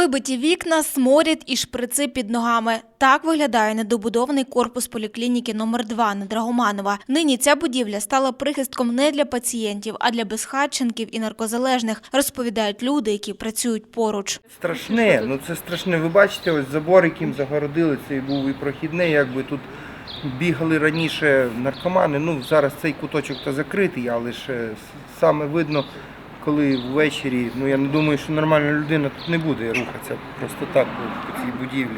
Вибиті вікна, сморід і шприци під ногами. Так виглядає недобудований корпус поліклініки номер 2 на Драгоманова. Нині ця будівля стала прихистком не для пацієнтів, а для безхатченків і наркозалежних, розповідають люди, які працюють поруч. Страшне, ну це страшне. Ви бачите, ось забор, яким загородили, цей був і прохідний, якби тут бігали раніше наркомани. Ну зараз цей куточок то закритий, але ж е, саме видно, коли ввечері, ну я не думаю, що нормальна людина тут не буде рухатися просто так по, цій будівлі.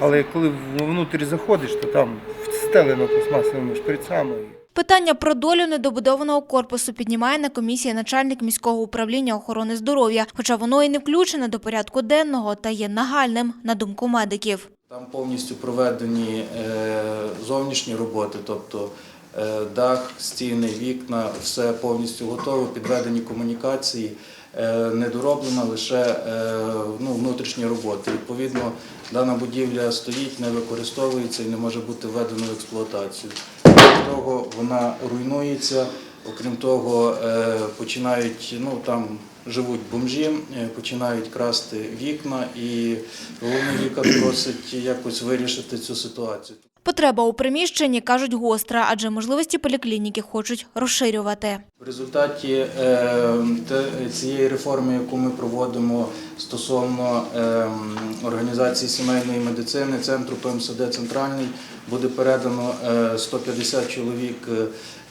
Але коли внутрі заходиш, то там встелено пластмасовими шприцами. Питання про долю недобудованого корпусу піднімає на комісії начальник міського управління охорони здоров'я, хоча воно і не включене до порядку денного та є нагальним, на думку медиків. Там повністю проведені е, зовнішні роботи, тобто дах, стіни, вікна, все повністю готово, підведені комунікації, е, недороблена лише е, ну, внутрішні роботи. Відповідно, дана будівля стоїть, не використовується і не може бути введена в експлуатацію. Крім того, вона руйнується. Окрім того, е, починають ну там живуть бомжі, е, починають красти вікна, і головний лікар просить якось вирішити цю ситуацію. Потреба у приміщенні, кажуть, гостра, адже можливості поліклініки хочуть розширювати. В результаті е, цієї реформи, яку ми проводимо стосовно е, організації сімейної медицини, центру ПМСД Центральний, буде передано е, 150 чоловік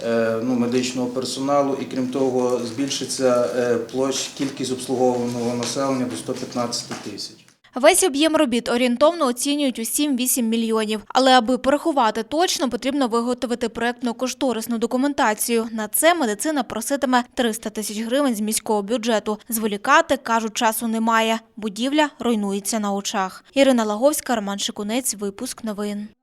е, ну, медичного персоналу, і крім того, збільшиться площ, кількість обслуговуваного населення до 115 тисяч. Весь об'єм робіт орієнтовно оцінюють у 7-8 мільйонів. Але аби порахувати точно, потрібно виготовити проектно-кошторисну документацію. На це медицина проситиме 300 тисяч гривень з міського бюджету. Зволікати, кажуть, часу немає. Будівля руйнується на очах. Ірина Лаговська, Роман Шикунець, випуск новин.